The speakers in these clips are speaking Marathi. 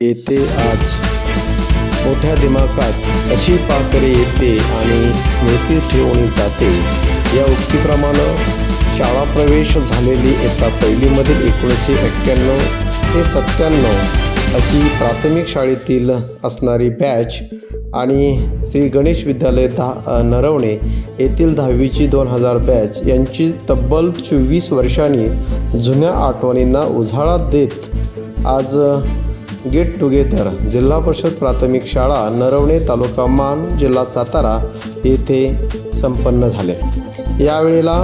येते आज. मोठ्या दिमागात अशी पाखरे येते आणि स्मृती ठेवून जाते. या उक्तीप्रमाणे शाळा प्रवेश झालेली एका पहिलीमधील एकोणीसशे एक्क्याण्णव ते सत्त्याण्णव अशी प्राथमिक शाळेतील असणारी बॅच आणि श्री गणेश विद्यालय दहा नरवणे येथील दहावीची दोन हजार बॅच यांची तब्बल चोवीस वर्षांनी जुन्या आठवणींना उजाळा देत आज गेट टुगेदर जिल्हा परिषद प्राथमिक शाळा नरवणे तालुका मान जिल्हा सातारा येथे संपन्न झाले. यावेळेला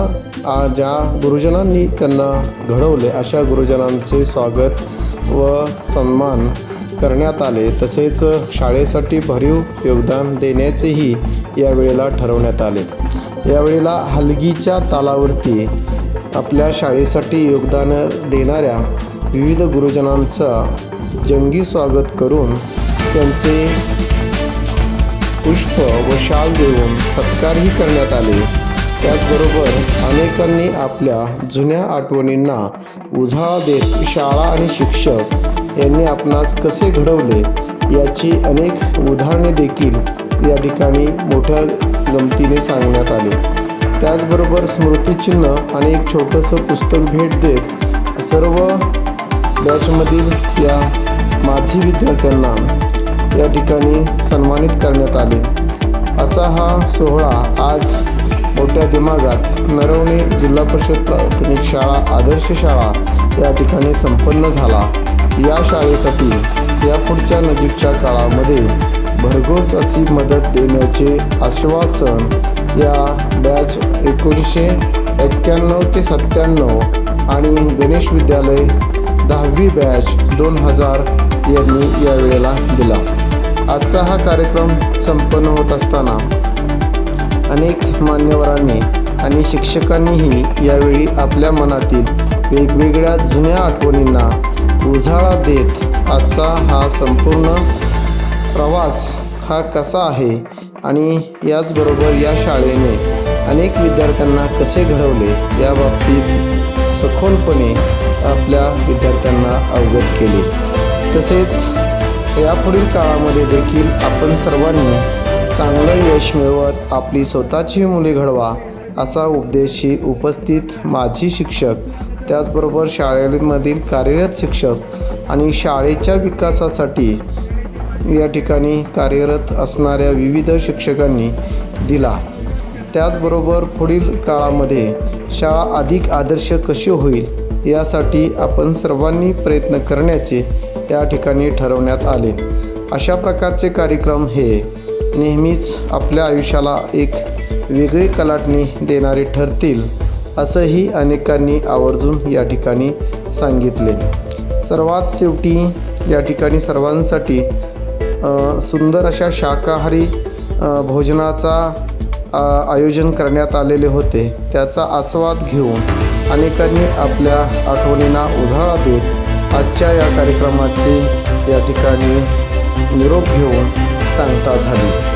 ज्या गुरुजनांनी त्यांना घडवले अशा गुरुजनांचे स्वागत व सन्मान करण्यात आले. तसेच शाळेसाठी भरीव योगदान देण्याचेही यावेळेला ठरवण्यात आले. यावेळेला हलगीच्या तालावरती आपल्या शाळेसाठी योगदान देणाऱ्या विविध गुरुजनांचा जंगी स्वागत करून त्यांचे पुष्प व शाल देऊन सत्कारही करण्यात आले. त्याचबरोबर अनेकांनी आपल्या जुन्या आठवणींना उजाळा देत शाळा आणि शिक्षक यांनी आपणास कसे घडवले याची अनेक उदाहरणे देखील या ठिकाणी मोठ्या गमतीने सांगण्यात आली. त्याचबरोबर स्मृतिचिन्ह आणि एक छोटंसं पुस्तक भेट देत सर्व बॅचमधील या माझी विद्यार्थ्यांना या ठिकाणी सन्मानित करण्यात आले. असा हा सोहळा आज मोठ्या दिमागात नरवणे जिल्हा परिषद प्राथमिक शाळा आदर्श शाळा या ठिकाणी संपन्न झाला. या शाळेसाठी यापुढच्या नजीकच्या काळामध्ये भरघोस अशी मदत देण्याचे आश्वासन या बॅच एकोणीसशे एक्क्याण्णव ते सत्त्याण्णव आणि गणेश विद्यालय दहावी बॅच दोन हजार यांनी यावेळेला दिला. आजचा हा कार्यक्रम संपन्न होत असताना अनेक मान्यवरांनी आणि शिक्षकांनीही यावेळी आपल्या मनातील वेगवेगळ्या जुन्या आठवणींना उजाळा देत आजचा हा संपूर्ण प्रवास हा कसा आहे आणि याचबरोबर या शाळेने अनेक विद्यार्थ्यांना कसे घडवले याबाबतीत सखोलपणे आपल्या विद्यार्थ्यांना अवगत केले. तसेच यापुढील काळामध्ये देखील आपण सर्वांनी चांगलं यश मिळवत आपली स्वतःची मुले घडवा असा उपदेशही उपस्थित माजी शिक्षक त्याचबरोबर शाळेमधील कार्यरत शिक्षक आणि शाळेच्या विकासासाठी या ठिकाणी कार्यरत असणाऱ्या विविध शिक्षकांनी दिला. त्याचबरोबर पुढील काळामध्ये शाळा अधिक आदर्श कशी होईल यासाठी आपण सर्वांनी प्रयत्न करण्याचे या ठिकाणी ठरवण्यात आले. अशा प्रकारचे कार्यक्रम हे नेहमीच आपल्या आयुष्याला एक वेगळी कलाटणी देणारे ठरतील असंही अनेकांनी आवर्जून या ठिकाणी सांगितले. सर्वात शेवटी या ठिकाणी सर्वांसाठी सुंदर अशा शाकाहारी भोजनाचा आयोजन करण्यात आलेले होते. त्याचा आस्वाद घेऊन अनेकांनी आपल्या आठवणींना उजाळा देत आजच्या या कार्यक्रमाचे या ठिकाणी निरोप घेऊन सांगता झाली.